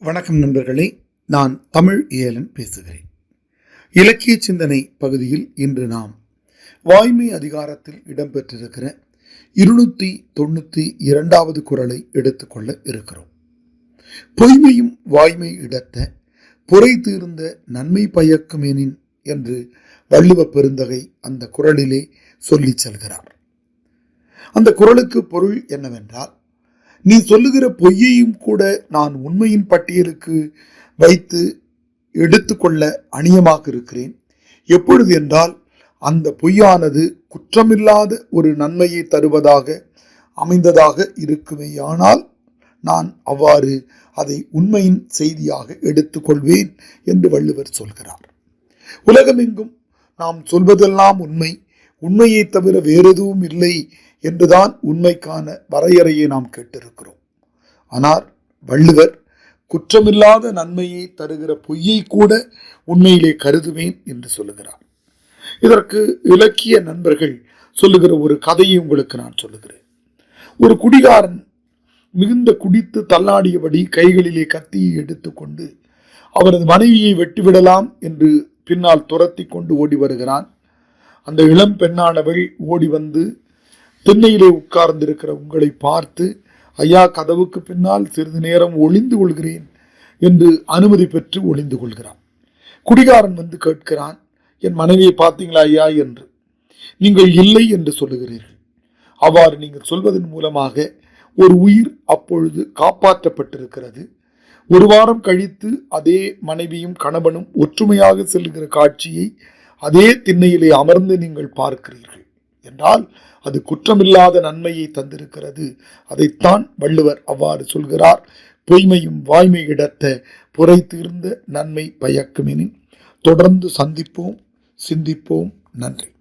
வணக்கம் நண்பர்களே நான் தமிழ் ஏலன் பேசுகிறேன். இலக்கிய சிந்தனை பகுதியில் இன்று நாம் வாய்மை அதிகாரத்தில் இடம்பெற்றிருக்கிற இருநூற்றி தொண்ணூற்றி இரண்டாவது குரலை எடுத்துக்கொள்ள இருக்கிறோம். பொய்மையும் வாய்மை இடத்த புரை தீர்ந்த நன்மை பயக்குமேனின் என்று வள்ளுவ பெருந்தகை அந்த குரலிலே சொல்லிச் செல்கிறார். அந்த குரலுக்கு பொருள் என்னவென்றால் நீ சொல்லுகிற பொய்யையும் கூட நான் உண்மையின் பட்டியலுக்கு வைத்து எடுத்துக்கொள்ள அணியமாக இருக்கிறேன். எப்பொழுது என்றால் அந்த பொய்யானது குற்றமில்லாத ஒரு நன்மையை தருவதாக அமைந்ததாக இருக்குமேயானால் நான் அவ்வாறு அதை உண்மையின் செய்தியாக எடுத்துக்கொள்வேன் என்று வள்ளுவர் சொல்கிறார். உலகமெங்கும் நாம் சொல்வதெல்லாம் உண்மை. உண்மையை தவிர வேறெதுவும் இல்லை என்றுதான் உண்மைக்கான வரையறையை நாம் கேட்டிருக்கிறோம். ஆனால் வள்ளுவர் குற்றமில்லாத நன்மையை தருகிற பொய்யை கூட உண்மையிலே கருதுவேன் என்று சொல்லுகிறார். இதற்கு இலக்கிய நண்பர்கள் சொல்லுகிற ஒரு கதையை உங்களுக்கு நான் சொல்லுகிறேன். ஒரு குடிகாரன் மிகுந்த குடித்து தள்ளாடியபடி கைகளிலே கத்தியை எடுத்துக்கொண்டு அவரது மனைவியை வெட்டிவிடலாம் என்று பின்னால் துரத்தி கொண்டு ஓடி வருகிறான். அந்த இளம் பெண்ணானவள் ஓடி வந்து திண்ணையிலே உட்கார்ந்திருக்கிற உங்களை பார்த்து ஐயா கதவுக்கு பின்னால் சிறிது நேரம் ஒளிந்து கொள்கிறேன் என்று அனுமதி பெற்று ஒளிந்து கொள்கிறான். குடிகாரன் வந்து கேட்கிறான் என் மனைவியை பார்த்தீங்களா ஐயா? என்று. நீங்கள் இல்லை என்று சொல்லுகிறீர்கள். அவ்வாறு நீங்கள் சொல்வதன் மூலமாக ஒரு உயிர் அப்பொழுது காப்பாற்றப்பட்டிருக்கிறது. ஒரு வாரம் கழித்து அதே மனைவியும் கணவனும் ஒற்றுமையாக செல்லுகிற காட்சியை அதே திண்ணையிலே அமர்ந்து நீங்கள் பார்க்கிறீர்கள். என்றால் அது குற்றமில்லாத நன்மையை தந்திருக்கிறது. அதைத்தான் வள்ளுவர் அவ்வாறு சொல்கிறார். பொய்மையும் வாய்மை இடத்த புரை தீர்ந்த நன்மை பயக்குமெனின். தொடர்ந்து சந்திப்போம். சிந்திப்போம். நன்றி.